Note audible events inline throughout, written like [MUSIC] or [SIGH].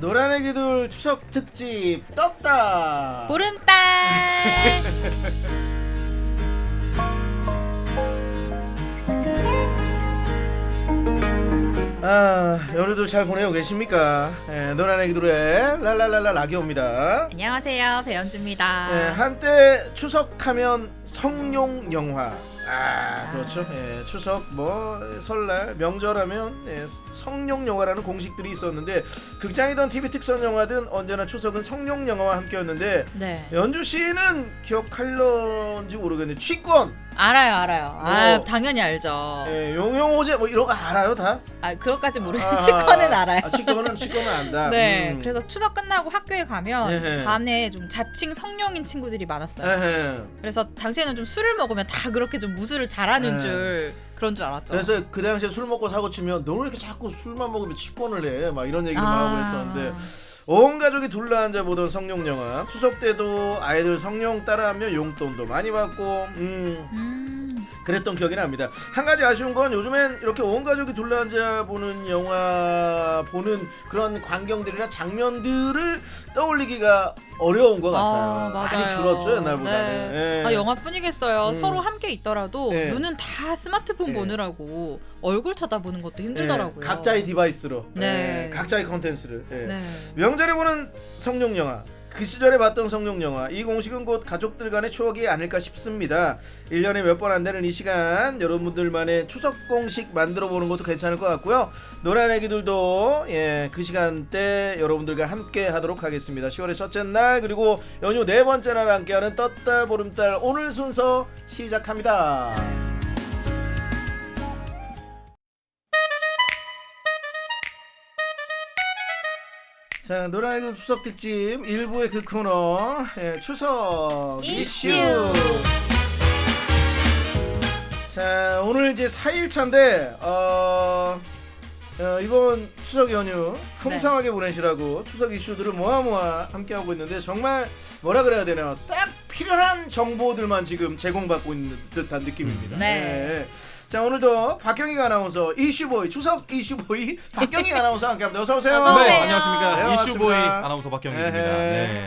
노란 애기들 추석 특집 떴다. 보름달. [LAUGHS] 아, 연휴들 잘 보내고 계십니까? 예, 노란 애기들의 랄랄랄라 라기옵니다. 안녕하세요, 배현주입니다. 예, 한때 추석하면 성룡 영화. 아, 그렇죠. 예, 추석 뭐 설날 명절하면 예, 성룡 영화라는 공식들이 있었는데 극장이든 TV 특선 영화든 언제나 추석은 성룡 영화와 함께였는데 네, 연주 씨는 기억할런지 모르겠는데 취권, 알아요, 알아요. 아, 어. 당연히 알죠. 예, 용용호재 뭐 이런 거 알아요 다? 아, 그것까지 모르지만 아, [LAUGHS] 치과는 알아요. 아, 치과는 치과는 안다. 네, 음. 그래서 추석 끝나고 학교에 가면 에헤. 밤에 좀 자칭 성령인 친구들이 많았어요. 에헤. 그래서 당시에는 좀 술을 먹으면 다 그렇게 좀 무술을 잘하는 네. 줄 그런 줄 알았죠. 그래서 그 당시에 술 먹고 사고 치면 너는 이렇게 자꾸 술만 먹으면 치권을 해. 막 이런 얘기를 아. 하고 그랬었는데 온 가족이 둘러앉아 보던 성룡 영화. 추석 때도 아이들 성룡 따라하며 용돈도 많이 받고. 음. 음, 그랬던 기억이 납니다. 한 가지 아쉬운 건 요즘엔 이렇게 온 가족이 둘러앉아 보는 영화 보는 그런 광경들이나 장면들을 떠올리기가 어려운 것 같아요. 아, 맞아요. 많이 줄었죠 옛날보다는. 네. 예. 아, 영화뿐이겠어요. 음. 서로 함께 있더라도 네. 눈은 다 스마트폰 네. 보느라고 얼굴 쳐다보는 것도 힘들더라고요. 예, 각자의 디바이스로. 네. 예, 각자의 컨텐츠를. 예. 네. 명절에 보는 성룡 영화. 그 시절에 봤던 성룡 영화. 이 공식은 곧 가족들 간의 추억이 아닐까 싶습니다. 1년에 몇 번 안 되는 이 시간 여러분들만의 추석 공식 만들어 보는 것도 괜찮을 것 같고요. 노란 애기들도 예, 그 시간대 여러분들과 함께 하도록 하겠습니다. 10월의 첫째 날 그리고 연휴 네 번째 날 함께하는 떴다 보름달 오늘 순서 시작합니다. 자, 노란애기 추석 특집 1부의 그 코너 예, 추석 이슈. 자, 오늘 이제 4일차인데 어, 어, 이번 추석 연휴 풍성하게 보내시라고 추석 이슈들을 모아 모아 함께 하고 있는데 정말 뭐라 그래야 되나요? 딱 필요한 정보들만 지금 제공받고 있는 듯한 느낌입니다. 네. 예. 자 오늘도 박경희 아나운서 이슈보이 추석 이슈보이 [LAUGHS] 박경희 아나운서 함께합니다. 어서 오세요. 어서 네, 오세요. 안녕하십니까. 네, 이슈보이 반갑습니다. 아나운서 박경희입니다. 에헤. 네.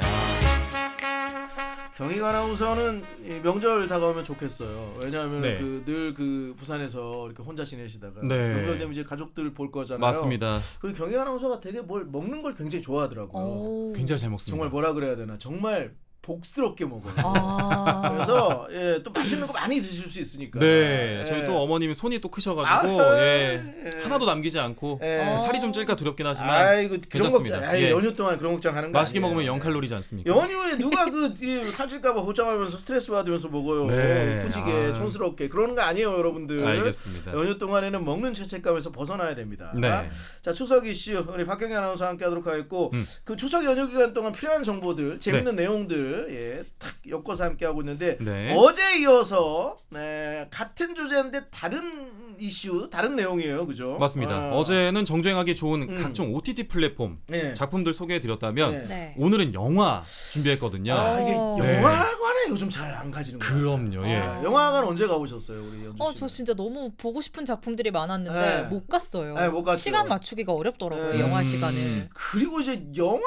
경희 아나운서는 이 명절 다가오면 좋겠어요. 왜냐하면 네. 그 늘 그 부산에서 이렇게 혼자 지내시다가 네. 명절 되면 이제 가족들 볼 아, 거잖아요. 맞습니다. 그리고 경희 아나운서가 되게 뭘 먹는 걸 굉장히 좋아하더라고요. 오. 굉장히 잘 먹습니다. 정말 뭐라 그래야 되나 정말 복스럽게 먹어요. 아. 그래서 예, 또 맛있는 거 많이 드실 수 있으니까. 네, 예. 저희 또 어머님이 손이 또 크셔가지고 아, 예, 예. 하나도 남기지 않고 예. 어. 살이 좀 찔까 두렵긴 하지만 아이고 그런 괜찮습니다. 걱정. 아이, 예. 연휴 동안 그런 걱정 하는 거 맛있게 아니에요. 먹으면 0 칼로리지 않습니까? 연휴에 누가 그 이, 살찔까봐 걱정하면서 스트레스 받으면서 먹어요. 네. 후지게 아. 촌스럽게 그러는 거 아니에요, 여러분들. 알겠습니다. 연휴 동안에는 먹는 죄책감에서 벗어나야 됩니다. 네. 자 추석 이슈 우리 박경희 아나운서 함께하도록 하겠고 음. 그 추석 연휴 기간 동안 필요한 정보들, 재밌는 내용들 예, 탁 엮어서 함께 하고 있는데 네. 어제 이어서 네, 같은 주제인데 다른 이슈, 다른 내용이에요, 그죠? 맞습니다. 아. 어제는 정주행하기 좋은 음. 각종 OTT 플랫폼 네. 작품들 소개해드렸다면 네. 네. 오늘은 영화 준비했거든요. 아 이게 어. 영화관에 요즘 잘 안 가지는 거예요. 그럼요. 예. 아, 영화관 언제 가보셨어요, 우리 연주 씨? 어, 저 진짜 너무 보고 싶은 작품들이 많았는데 네. 못 갔어요. 네, 못 갔죠. 시간 맞추기가 어렵더라고요. 네. 영화 음. 시간을. 그리고 이제 영화가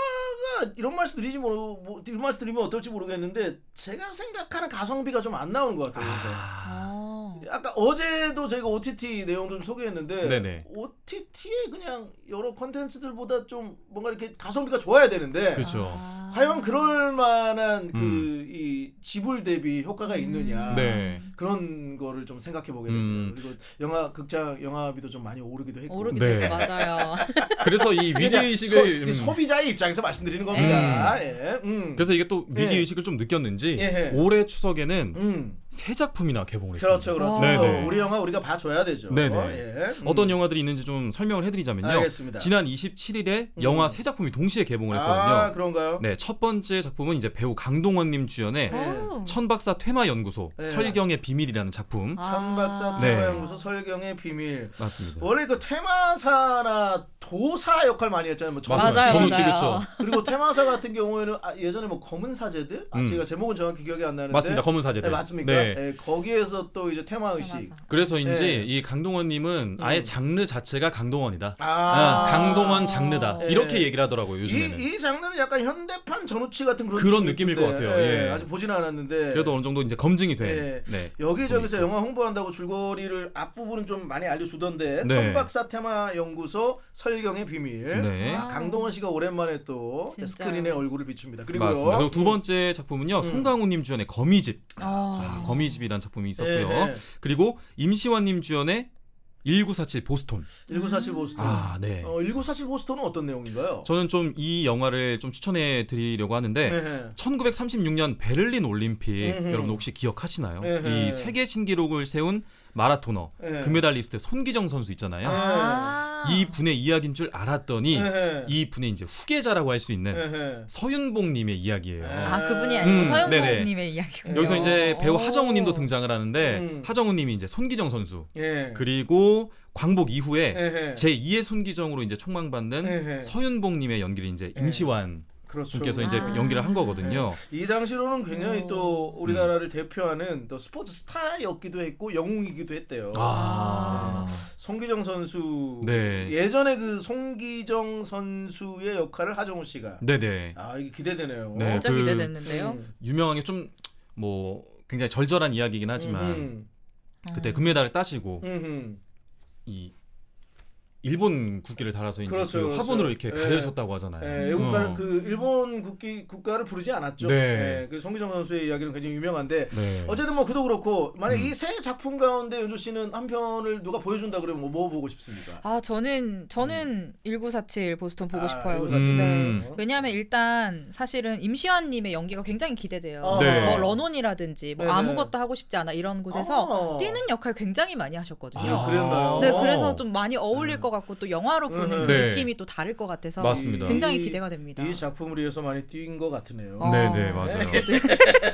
이런 말씀 드리지 뭐, 뭐 이런 말씀 드리면 어떨지 모르겠는데 제가 생각하는 가성비가 좀 안 나오는 것 같아요. 요새. 아. 아까 어제도 저희가 OTT 내용 좀 소개했는데 네네. OTT의 그냥 여러 컨텐츠들보다 좀 뭔가 이렇게 가성비가 좋아야 되는데 그렇죠. 아. 과연 그럴 만한 그 음. 이 지불 대비 효과가 있느냐 네. 그런 거를 좀 생각해 보게 됩니다. 음. 그리고 영화 극장 영화비도 좀 많이 오르기도 했고 오르기도 네. 했고 맞아요. [LAUGHS] 그래서 이 위기 소, 의식을 이 음, 소비자의 입장에서 말씀드리는 겁니다. 예. 음. 그래서 이게 또 위기 예. 의식을 좀 느꼈는지 예. 올해 추석에는 음. 새 작품이나 개봉을 했습니다. 그렇죠, 그렇죠. 어. 네네. 우리 영화 우리가 봐줘야 되죠. 네네. 예. 음. 어떤 영화들이 있는지 좀 설명을 해드리자면요. 알겠습니다. 지난 27일에 음. 영화 세 작품이 동시에 개봉을 했거든요. 아 그런가요? 네, 첫 번째 작품은 이제 배우 강동원님 주연의 네. 오. 천박사 퇴마 연구소 네. 설경의 비밀이라는 작품 아. 천박사 네. 테마연구소 설경의 비밀. 맞습니다. 원래 그 테마사나 도사 역할 많이 했잖아요. 뭐 맞아요. 맞아요, 전우치. 그쵸. 그리고 테마사 같은 경우에는 아, 예전에 뭐 검은 사제들, 아, 음. 제가 제목은 정확히 기억이 안 나는데 맞습니다. 검은 사제들. 네, 맞습니까? 네. 네. 예, 거기에서 또 이제 테마 의식. 맞아. 그래서인지 네. 이 강동원님은 아예 음. 장르 자체가 강동원이다. 아, 아, 강동원 장르다. 네. 이렇게 얘기를 하더라고요 요즘에는. 이, 이 장르는 약간 현대판 전우치 같은 그런, 그런 느낌일 것. 같아요. 예, 예. 아직 보지는 않았는데. 그래도 어느 정도 이제 검증이 된. 예. 네. 여기저기서 영화 홍보한다고 줄거리를 앞부분은 좀 많이 알려주던데 네. 천박사 테마 연구소 설경의 비밀 네. 아, 강동원 씨가 오랜만에 또 진짜요. 스크린에 얼굴을 비춥니다. 그리고요. 맞습니다. 그리고 두 번째 작품은요 음. 송강호님 주연의 거미집. 아, 아, 거미집이라는 작품이 있었고요. 예, 그리고 임시완님 주연의 1947 보스톤. 1947 보스턴. 아 네. 어, 1947 보스턴은 어떤 내용인가요? 저는 좀 이 영화를 좀 추천해 드리려고 하는데 네. 1936년 베를린 올림픽 음흠. 여러분 혹시 기억하시나요? 에헤. 이 세계 신기록을 세운 마라토너 네. 금메달리스트 손기정 선수 있잖아요. 아. 이 분의 이야기인 줄 알았더니 네. 이 분의 이제 후계자라고 할 수 있는 네. 서윤복님의 이야기예요. 네. 아 그분이 아니고 음, 네네. 서영국님의 이야기군요. 여기서 이제 배우 어. 하정우님도 등장을 하는데 음. 하정우님이 이제 손기정 선수 예. 그리고 광복 이후에 예. 제 2의 손기정으로 이제 총망받는 예. 서윤복님의 연기를 이제 예. 임시완 그렇죠. 분께서 이제 아. 연기를 한 거거든요. 이 당시로는 굉장히 오. 또 우리나라를 대표하는 또 스포츠 스타였기도 했고 영웅이기도 했대요. 아. 송기정 선수 네. 예전에 그 송기정 선수의 역할을 하정우 씨가 네네. 아 이게 기대되네요. 네. 진짜 그- 기대됐는데요. 음. 유명한 게 좀 뭐 굉장히 절절한 이야기긴 하지만 음, 그때 금메달을 따시고 음, 음. 이 일본 국기를 달아서 이제 그렇죠, 그 그렇죠. 화분으로 이렇게 예. 가려셨다고 하잖아요. 예, 애국가를 어. 그 일본 국기 국가를 부르지 않았죠. 네. 예, 그 송기정 선수의 이야기는 굉장히 유명한데 네. 어쨌든 뭐 그도 그렇고 만약 음. 이세 작품 가운데 윤조 씨는 한 편을 누가 보여준다 그러면 뭐, 뭐 보고 싶습니까? 아 저는 저는 1947 보스턴 보고 아, 싶어요. 1947 음. 보스턴. 왜냐하면 일단 사실은 임시완님의 연기가 굉장히 기대돼요. 어. 네. 뭐 런온이라든지 뭐 네네. 아무것도 하고 싶지 않아 이런 곳에서 어. 뛰는 역할 굉장히 많이 하셨거든요. 아, 그랬나요? 네, 어. 그래서 좀 많이 어울릴 것 같고 또 영화로 보는 음. 그 네. 느낌이 또 다를 것 같아서 맞습니다. 굉장히 이- 기대가 됩니다. 이 작품을 위해서 많이 뛴 것 같으네요. 어. 네 네 맞아요.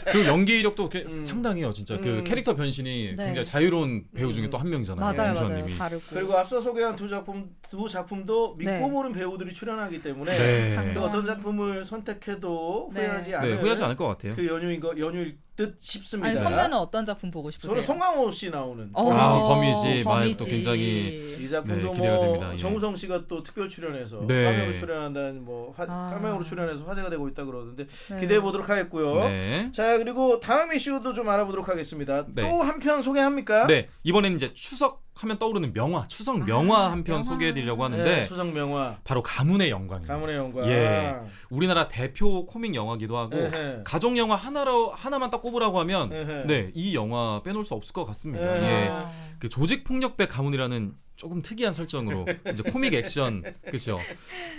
그리고 연기력도 꽤 음. 상당해요. 진짜 그 음. 캐릭터 변신이 네. 굉장히 자유로운 배우 중에 음. 또한 명이잖아요. 맞아요, 맞아요. 임시완님이. 다르고. 그리고 앞서 소개한 두 작품 두 작품도 믿고 네. 모르는 배우들이 출연하기 때문에 네. 그 어떤 작품을 선택해도 네. 후회하지 않을 네 후회하지 않을 것 같아요. 그 연유인 거 연유일 듯 싶습니다. 아니 선배는 어떤 작품 보고 싶으세요? 저는 송강호 씨 나오는 어, 아, 거미지. 말 거미지. 또 굉장히 이 작품도 네, 기대가 뭐 됩니다. 예. 정우성 씨가 또 특별 출연해서 네. 카메오로 출연한다는 뭐 화, 아. 카메오로 출연해서 화제가 되고 있다 그러는데 네. 기대해 보도록 하겠고요. 네. 자 그리고 다음 이슈도 좀 알아보도록 하겠습니다. 네. 또한 편 소개합니까? 네 이번에는 이제 추석 하면 떠오르는 명화, 추석 명화 한편 명화. 소개해드리려고 하는데 네, 추석 명화 바로 가문의 영광입니다. 가문의 영광. 예. 우리나라 대표 코믹 영화기도 하고 에헤. 가족 영화 하나로 하나만 딱 꼽으라고 하면 에헤. 네 이 영화 빼놓을 수 없을 것 같습니다. 에헤. 예. 아. 그 조직 폭력배 가문이라는 조금 특이한 설정으로 [LAUGHS] 이제 코믹 액션 그렇죠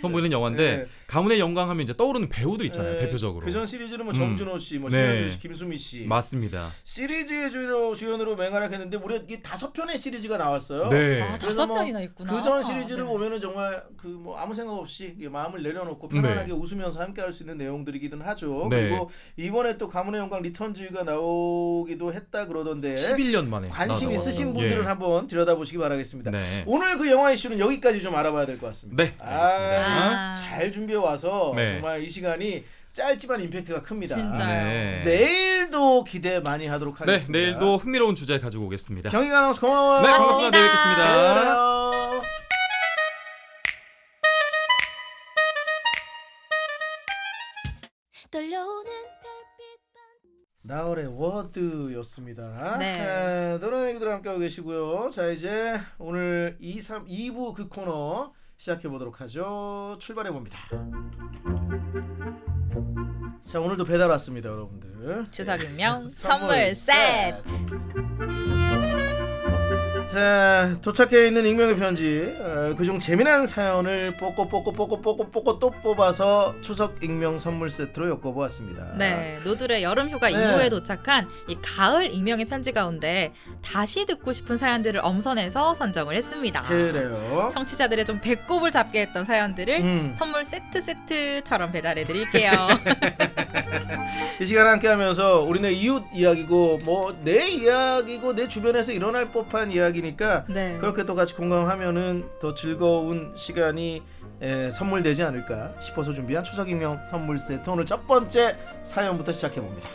선보이는 영화인데 네. 가문의 영광 하면 이제 떠오르는 배우들 있잖아요 네, 대표적으로 그전 시리즈는 뭐 음. 정준호 씨, 뭐 네. 신현주 씨, 김수미 씨 맞습니다. 시리즈의 주연으로, 주연으로 맹활약했는데 무려 이 다섯 편의 시리즈가 나왔어요. 네. 아, 그래서 다섯 뭐 편이나 있구나. 그전 시리즈를 네. 보면은 정말 그 뭐 아무 생각 없이 마음을 내려놓고 편안하게 웃으면서 함께할 수 있는 내용들이기는 하죠. 네. 그리고 이번에 또 가문의 영광 리턴즈가 나오기도 했다 그러던데 11년 만에 관심 나왔다고 있으신. 분들은 예. 한번 들여다보시기 바라겠습니다. 네. 오늘 그 영화 이슈는 여기까지 좀 알아봐야 될 것 같습니다. 네, 아, 알겠습니다. 잘 준비해 와서 네. 정말 이 시간이 짧지만 임팩트가 큽니다. 진짜요. 네. 내일도 기대 많이 하도록 네, 하겠습니다. 내일도 흥미로운 주제 가지고 오겠습니다. 경희가 아나운서 고마워요. 네, 반갑습니다. 내일 고맙습니다. 뵙겠습니다. 안녕. 떨려 나월의 워드였습니다. 네. 에, 노란 얘기들 함께하고 계시고요. 자 이제 오늘 2, 3, 2부 그 코너 시작해 보도록 하죠. 출발해 봅니다. 자 오늘도 배달 왔습니다, 여러분들. [LAUGHS] 선물 선물 세트. 자 도착해 있는 익명의 편지 어, 그중 재미난 사연을 뽑고 뽑고 뽑고 뽑고 뽑고 또 뽑아서 추석 익명 선물 세트로 엮어보았습니다. 네, 노들의 여름 휴가 네. 이후에 도착한 이 가을 익명의 편지 가운데 다시 듣고 싶은 사연들을 엄선해서 선정을 했습니다. 그래요. 청취자들의 좀 배꼽을 잡게 했던 사연들을 음. 선물 세트 세트처럼 배달해 드릴게요. [LAUGHS] 이 시간 함께하면서 우리네 이웃 이야기고 뭐 내 이야기고 내 주변에서 일어날 법한 이야기니까 네. 그렇게 또 같이 공감하면은 더 즐거운 시간이 에, 선물되지 않을까 싶어서 준비한 추석 익명 선물 세트 오늘 첫 번째 사연부터 시작해 봅니다.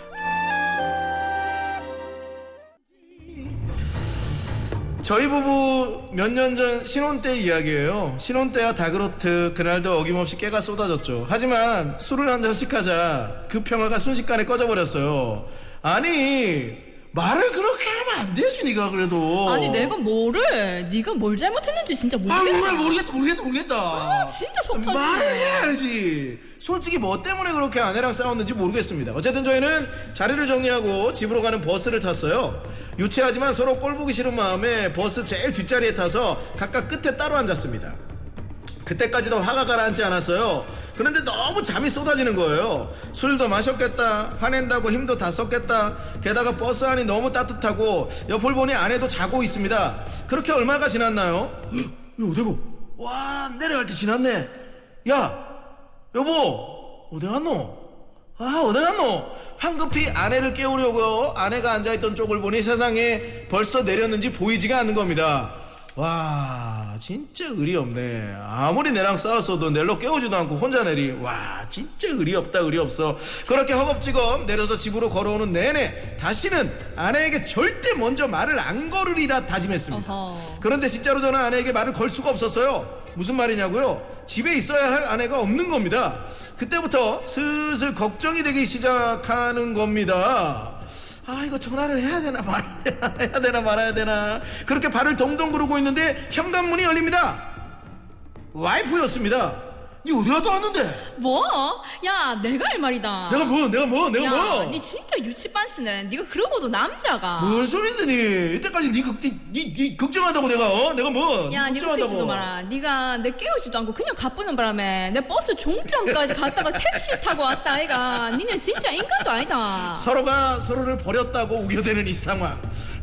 저희 부부 몇 년 전 신혼 때 이야기예요. 신혼 때야 다그로트 그날도 어김없이 깨가 쏟아졌죠. 하지만 술을 한 잔씩 하자 그 평화가 순식간에 꺼져버렸어요. 아니 말을 그렇게 하면 안 되지 네가 그래도. 아니 내가 뭐를 네가 뭘 잘못했는지 진짜 아 모르겠다. 뭘 모르겠다 모르겠다 모르겠다. 아, 진짜 속 터지네. 말을 해야 알지. 솔직히 뭐 때문에 그렇게 아내랑 싸웠는지 모르겠습니다. 어쨌든 저희는 자리를 정리하고 집으로 가는 버스를 탔어요. 유치하지만 서로 꼴 보기 싫은 마음에 버스 제일 뒷자리에 타서 각각 끝에 따로 앉았습니다. 그때까지도 화가 가라앉지 않았어요. 그런데 너무 잠이 쏟아지는 거예요. 술도 마셨겠다. 화낸다고 힘도 다 썼겠다. 게다가 버스 안이 너무 따뜻하고 옆을 보니 아내도 자고 있습니다. 그렇게 얼마가 지났나요? 헉, 이거 어디고? 와 내려갈 때 지났네. 야 여보 어디 갔노? 아 어디 갔노? 황급히 아내를 깨우려고 아내가 앉아있던 쪽을 보니 세상에 벌써 내렸는지 보이지가 않는 겁니다. 와 진짜 의리 없네. 아무리 내랑 싸웠어도 넬로 깨우지도 않고 혼자 내리. 와 진짜 의리 없다 의리 없어. 그렇게 허겁지겁 내려서 집으로 걸어오는 내내 다시는 아내에게 절대 먼저 말을 안 걸으리라 다짐했습니다. 어허. 그런데 진짜로 저는 아내에게 말을 걸 수가 없었어요. 무슨 말이냐고요? 집에 있어야 할 아내가 없는 겁니다. 그때부터 슬슬 걱정이 되기 시작하는 겁니다. 아 이거 전화를 해야 되나 말아야 되나 해야 되나 말아야 되나 그렇게 발을 동동 구르고 있는데 현관문이 열립니다. 와이프였습니다. 니 어디 갔다 왔는데? 뭐? 야 내가 할 말이다. 내가 뭐 내가 뭐 내가 야, 뭐? 니 진짜 유치반스네. 네가 그러고도 남자가. 뭔 소린데 니 이때까지 니, 걱- 니, 니, 니 걱정한다고 내가 어? 내가 뭐 야, 니 걱정한다고. 웃기지도 마라. 네가 내 깨우지도 않고 그냥 가쁘는 바람에 내 버스 종점까지 갔다가 택시 타고 왔다 아이가. 니네 진짜 인간도 아니다. 서로가 서로를 버렸다고 우겨대는 이 상황.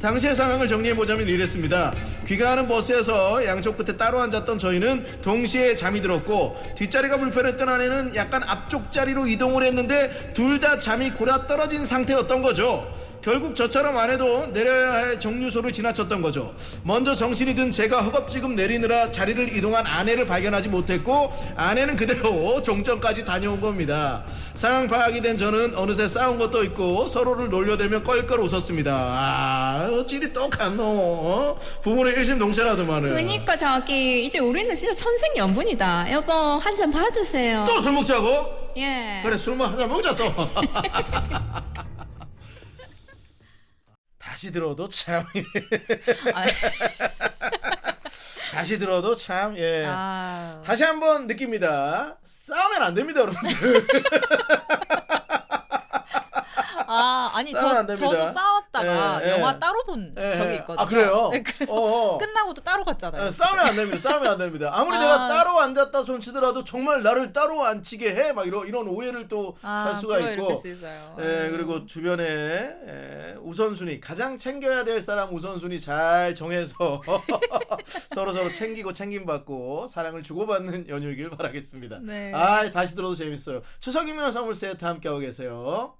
당시의 상황을 정리해보자면 이랬습니다. 귀가하는 버스에서 양쪽 끝에 따로 앉았던 저희는 동시에 잠이 들었고 뒷자리가 불편했던 아내는 약간 앞쪽 자리로 이동을 했는데 둘 다 잠이 골아 떨어진 상태였던 거죠. 결국 저처럼 아내도 내려야 할 정류소를 지나쳤던 거죠. 먼저 정신이 든 제가 허겁지겁 내리느라 자리를 이동한 아내를 발견하지 못했고 아내는 그대로 [LAUGHS] 종점까지 다녀온 겁니다. 상황 파악이 된 저는 어느새 싸운 것도 있고 서로를 놀려대며 껄껄 웃었습니다. 아, 어찌리 똑같노? 어? 부부는 일심동체라더만은. 그니까 자기 이제 우리는 진짜 천생연분이다. 여보 한 잔 봐주세요. 또 술 먹자고? 예. 그래 술만 한잔 먹자 또. [LAUGHS] 다시 들어도 참 아, [LAUGHS] 다시 들어도 참 예. 아, 다시 한번 느낍니다. 싸우면 안 됩니다, 여러분들. [LAUGHS] 아, 아니 싸우면 안 저 됩니다. 저도 싸웠다가 예, 예. 영화 따로 본 예, 적이 예. 있거든요. 아, 그래요? 네, 그래서 어어. 끝나고도 따로 갔잖아요. 예, 싸우면 안 됩니다. 싸우면 안 됩니다. 아무리 아. 내가 따로 앉았다 손치더라도 정말 나를 따로 앉히게 해. 막 이런 이런 오해를 또 아, 할 수가 있고. 수 있어요. 예, 음. 그리고 주변에 예, 우선순위 가장 챙겨야 될 사람 우선순위 잘 정해서 [LAUGHS] 서로 서로 챙기고 챙김받고 사랑을 주고받는 연휴이길 바라겠습니다. 네. 아 다시 들어도 재밌어요. 추석 유명 선물 세트 함께하고 계세요.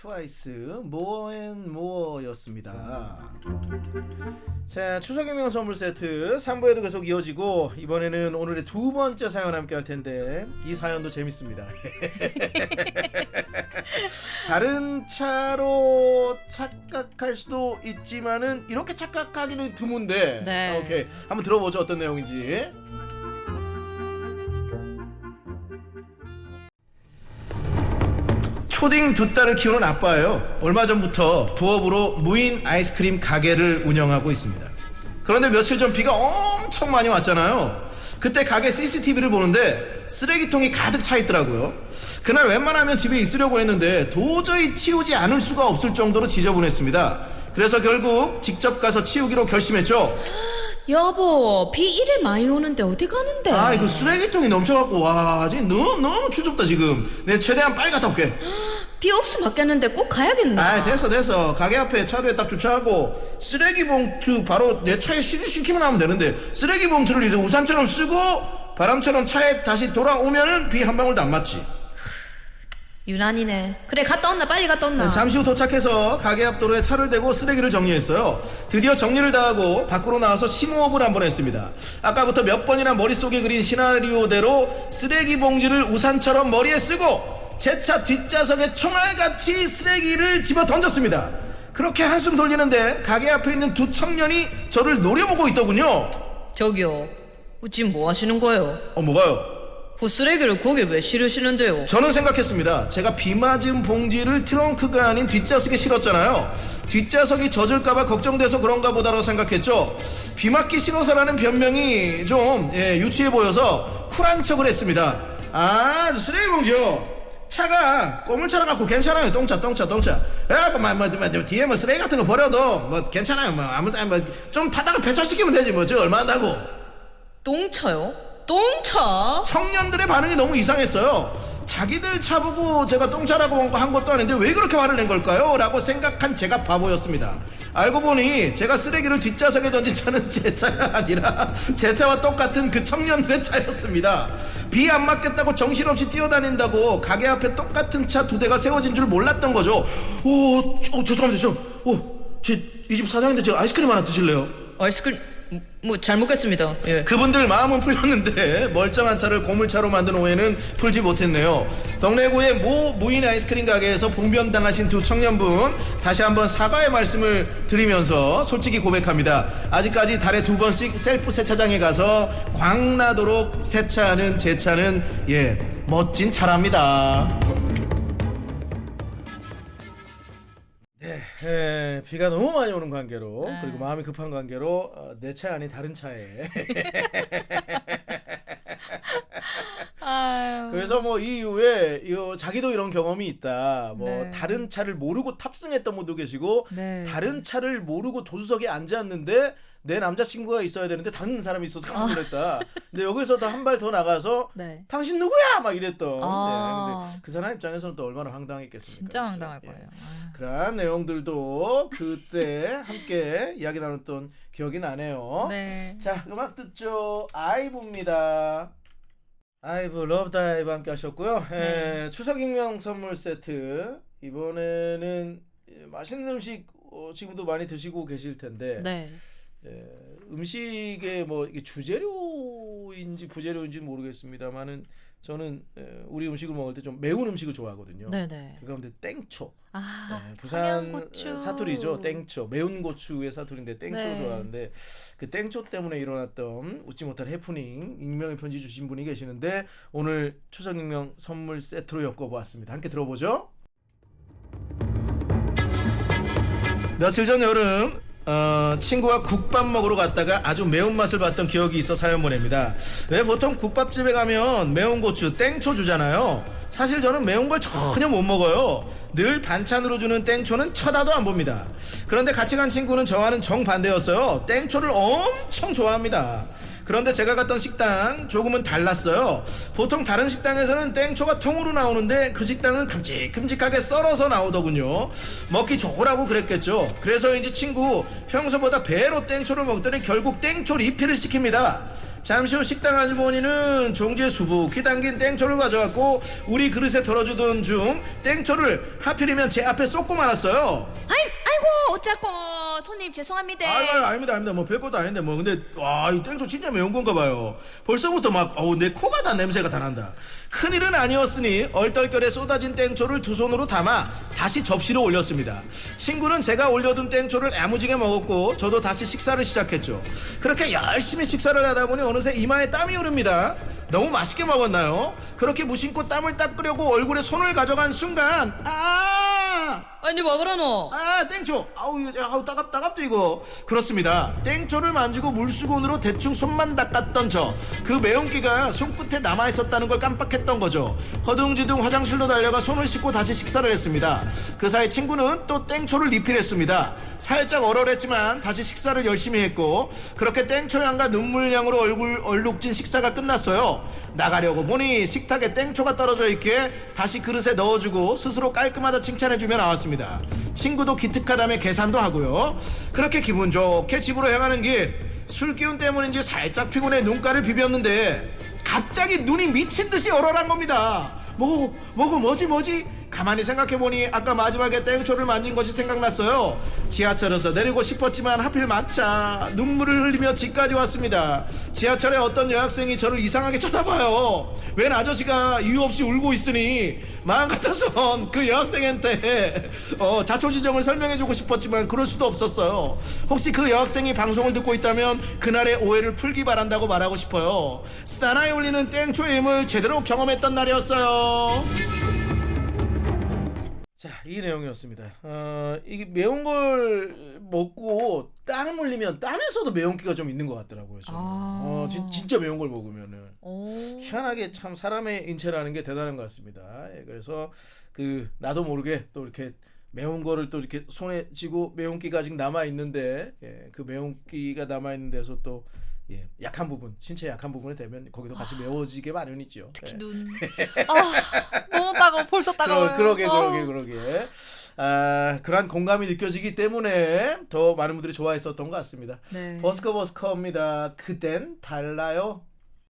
트와이스 모앤모어였습니다. 자 추석 유명 선물 세트 3부에도 계속 이어지고 이번에는 오늘의 두 번째 사연 함께 할 텐데 이 사연도 재밌습니다. [LAUGHS] 다른 차로 착각할 수도 있지만은 이렇게 착각하기는 드문데 네. 오케이 한번 들어보죠 어떤 내용인지 초딩 두 딸을 키우는 아빠예요. 얼마 전부터 부업으로 무인 아이스크림 가게를 운영하고 있습니다. 그런데 며칠 전 비가 엄청 많이 왔잖아요. 그때 가게 CCTV를 보는데 쓰레기통이 가득 차 있더라고요. 그날 웬만하면 집에 있으려고 했는데 도저히 치우지 않을 수가 없을 정도로 지저분했습니다. 그래서 결국 직접 가서 치우기로 결심했죠 여보 비 이래 많이 오는데 어디 가는데? 아, 이거 쓰레기통이 넘쳐갖고 와, 지금 너무 너무 추접다 지금. 내 최대한 빨리 갔다 올게. [GASPS] 비 없으면 맞겠는데 꼭 가야겠나? 아, 됐어 됐어. 가게 앞에 차도에 딱 주차하고 쓰레기 봉투 바로 내 차에 실시키면 하면 되는데 쓰레기 봉투를 이제 우산처럼 쓰고 바람처럼 차에 다시 돌아오면은 비 한 방울도 안 맞지. 유난이네. 그래 갔다 온나 빨리 갔다 온나. 네, 잠시 후 도착해서 가게 앞 도로에 차를 대고 쓰레기를 정리했어요. 드디어 정리를 다 하고 밖으로 나와서 심호흡을 한 번 했습니다. 아까부터 몇 번이나 머릿속에 그린 시나리오대로 쓰레기 봉지를 우산처럼 머리에 쓰고 제 차 뒷좌석에 총알같이 쓰레기를 집어 던졌습니다. 그렇게 한숨 돌리는데 가게 앞에 있는 두 청년이 저를 노려보고 있더군요. 저기요. 지금 뭐 하시는 거예요? 어 뭐가요? 그 쓰레기를 거기 왜 실으시는데요? 저는 생각했습니다. 제가 비 맞은 봉지를 트렁크가 아닌 뒷좌석에 실었잖아요. 뒷좌석이 젖을까봐 걱정돼서 그런가 보다라고 생각했죠. 비 맞기 싫어서라는 변명이 좀 예, 유치해 보여서 쿨한 척을 했습니다. 아, 저 쓰레기 봉지요. 차가 꼬물차라 갖고 괜찮아요. 똥차, 똥차, 똥차. 야, 뭐, 뭐, 뭐, 뭐, 뒤에 뭐 쓰레기 같은 거 버려도 뭐 괜찮아요. 뭐 아무, 뭐, 좀 타다가 폐차시키면 되지. 뭐, 저 얼마 한다고. 똥차요? 똥차? 청년들의 반응이 너무 이상했어요. 자기들 차 보고 제가 똥차라고 한 것도 아닌데 왜 그렇게 화를 낸 걸까요? 라고 생각한 제가 바보였습니다. 알고 보니 제가 쓰레기를 뒷좌석에 던진 차는 [LAUGHS] 제 차가 아니라 제 차와 똑같은 그 청년들의 차였습니다. 비 안 맞겠다고 정신없이 뛰어다닌다고 가게 앞에 똑같은 차 두 대가 세워진 줄 몰랐던 거죠. 오, 어, 죄송합니다. 저, 오, 제 이 집 사장인데 저 아이스크림 하나 드실래요? 아이스크림 뭐 잘 먹겠습니다. 예. 그분들 마음은 풀렸는데 [LAUGHS] 멀쩡한 차를 고물차로 만든 오해는 풀지 못했네요. 동래구의 모 무인 아이스크림 가게에서 봉변당하신 두 청년분 다시 한번 사과의 말씀을 드리면서 솔직히 고백합니다. 아직까지 달에 두 번씩 셀프 세차장에 가서 광나도록 세차하는 제 차는 예 멋진 차랍니다. 에, 비가 너무 많이 오는 관계로 네. 그리고 마음이 급한 관계로 어, 내차 아닌 다른 차에 [LAUGHS] 아유. 그래서 뭐 이 이후에 이 자기도 이런 경험이 있다. 뭐 네. 다른 차를 모르고 탑승했던 분도 계시고 네. 다른 차를 모르고 조수석에 앉았는데 내 남자친구가 있어야 되는데 다른 사람이 있어서 깜짝 놀랐다. 근데 여기서 더 한 발 더 나가서 네. 당신 누구야? 막 이랬던. 아. 네. 근데 그 사람 입장에서는 또 얼마나 황당했겠습니까? 진짜 그죠? 황당할 예. 거예요. 아유. 그러한 내용들도 그때 함께 [LAUGHS] 이야기 나눴던 기억이 나네요. 네. 자 음악 듣죠 아이브입니다 아이브 러브 다이브 함께 하셨고요 네. 에, 추석 익명 선물 세트 이번에는 예, 맛있는 음식 어, 지금도 많이 드시고 계실 텐데 네. 예, 음식의 뭐 이게 주재료인지 부재료인지 는 모르겠습니다만은 저는 에, 우리 음식을 먹을 때 좀 매운 음식을 좋아하거든요 네네. 그 가운데 땡초 아, 네, 부산 청양고추. 사투리죠. 땡초. 매운 고추의 사투리인데 땡초를 네. 좋아하는데 그 땡초 때문에 일어났던 웃지 못할 해프닝 익명의 편지 주신 분이 계시는데 오늘 추석 익명 선물 세트로 엮어보았습니다. 함께 들어보죠. 며칠 전 여름 어, 친구와 국밥 먹으러 갔다가 아주 매운맛을 봤던 기억이 있어 사연 보냅니다. 왜 보통 국밥집에 가면 매운 고추 땡초 주잖아요. 사실 저는 매운 걸 전혀 못 먹어요. 늘 반찬으로 주는 땡초는 쳐다도 안 봅니다. 그런데 같이 간 친구는 저와는 정반대였어요. 땡초를 엄청 좋아합니다. 그런데 제가 갔던 식당 조금은 달랐어요. 보통 다른 식당에서는 땡초가 통으로 나오는데 그 식당은 큼직큼직하게 썰어서 나오더군요. 먹기 좋으라고 그랬겠죠. 그래서인지 친구 평소보다 배로 땡초를 먹더니 결국 땡초 리필을 시킵니다. 잠시 후 식당 아주머니는 종지에 수북히 담긴 땡초를 가져왔고 우리 그릇에 덜어주던 중 땡초를 하필이면 제 앞에 쏟고 말았어요. 아이, 아이고 어쩌고 손님 죄송합니다. 아유, 아유, 아닙니다, 아닙니다. 뭐 별것도 아닌데 뭐 근데 와, 이 땡초 진짜 매운 건가 봐요. 벌써부터 막 어우 내 코가 다 냄새가 다 난다. 큰일은 아니었으니 얼떨결에 쏟아진 땡초를 두 손으로 담아 다시 접시로 올렸습니다. 친구는 제가 올려둔 땡초를 야무지게 먹었고 저도 다시 식사를 시작했죠. 그렇게 열심히 식사를 하다 보니 어느새 이마에 땀이 흐릅니다. 너무 맛있게 먹었나요? 그렇게 무심코 땀을 닦으려고 얼굴에 손을 가져간 순간 아! 아니 뭐 그러노? 아 땡초. 아우 이거 아우 따갑 따갑죠 이거. 그렇습니다. 땡초를 만지고 물수건으로 대충 손만 닦았던 저. 그 매운기가 손끝에 남아 있었다는 걸 깜빡했던 거죠. 허둥지둥 화장실로 달려가 손을 씻고 다시 식사를 했습니다. 그 사이 친구는 또 땡초를 리필했습니다. 살짝 얼얼했지만 다시 식사를 열심히 했고 그렇게 땡초 향과 눈물 향으로 얼굴 얼룩진 식사가 끝났어요 나가려고 보니 식탁에 땡초가 떨어져 있기에 다시 그릇에 넣어주고 스스로 깔끔하다 칭찬해주며 나왔습니다. 친구도 기특하다며 계산도 하고요. 그렇게 기분 좋게 집으로 향하는 길 술 기운 때문인지 살짝 피곤해 눈가를 비볐는데 갑자기 눈이 미친 듯이 얼얼한 겁니다. 뭐고 뭐고 뭐지 뭐지 가만히 생각해보니 아까 마지막에 땡초를 만진 것이 생각났어요. 지하철에서 내리고 싶었지만 하필 막차 눈물을 흘리며 집까지 왔습니다. 지하철에 어떤 여학생이 저를 이상하게 쳐다봐요. 웬 아저씨가 이유 없이 울고 있으니 마음 같아선 [LAUGHS] 그 여학생한테 어, 자초지정을 설명해주고 싶었지만 그럴 수도 없었어요. 혹시 그 여학생이 방송을 듣고 있다면 그날의 오해를 풀기 바란다고 말하고 싶어요. 사나이 울리는 땡초의 힘을 제대로 경험했던 날이었어요. 자, 이 내용이었습니다. 어, 이게 매운 걸 먹고 땀 흘리면 땀에서도 매운기가 좀 있는 것 같더라고요. 저는. 아. 어, 진, 진짜 매운 걸 먹으면은. 오. 희한하게 참 사람의 인체라는 게 대단한 것 같습니다. 예, 그래서 그 나도 모르게 또 이렇게 매운 거를 또 이렇게 손에 쥐고 매운기가 아직 남아 있는데 예, 그 매운기가 남아 있는 데서 또 예, 약한 부분, 신체 약한 부분이 되면 거기도 같이 마련이죠. 아. 특히 예. 눈. [LAUGHS] 아, 너무 따가워. 벌써 따가워요. 그러, 그러게 아. 그러게 그러게. 아, 그러한 공감이 느껴지기 때문에 더 많은 분들이 좋아했었던 것 같습니다. 네. 버스커 버스커입니다. 그땐 달라요.